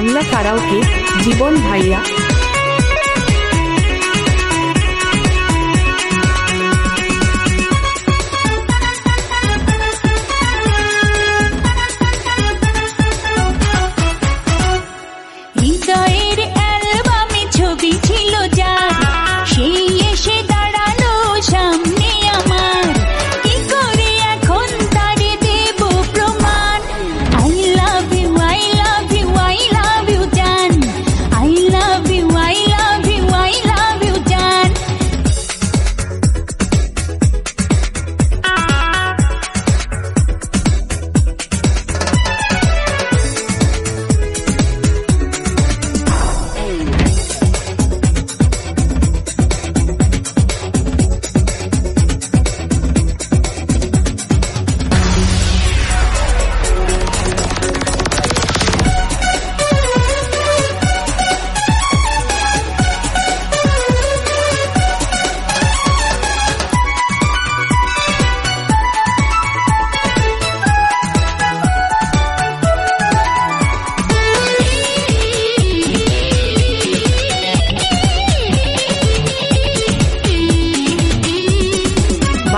Bangla karaoke জীবন ভাইয়া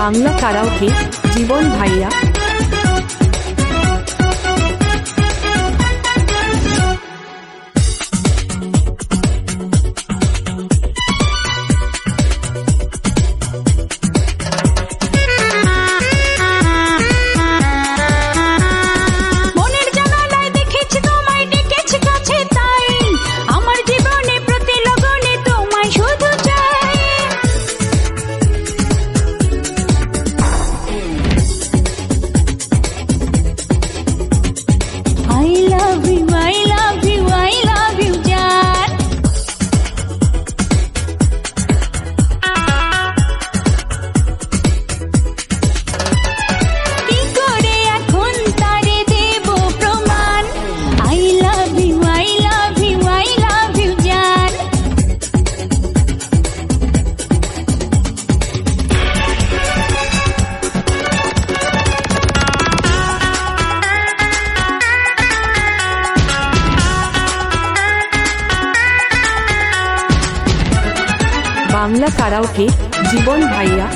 Bangla karaoke জীবন ভাইয়া Bangla karaoke জীবন ভাইয়া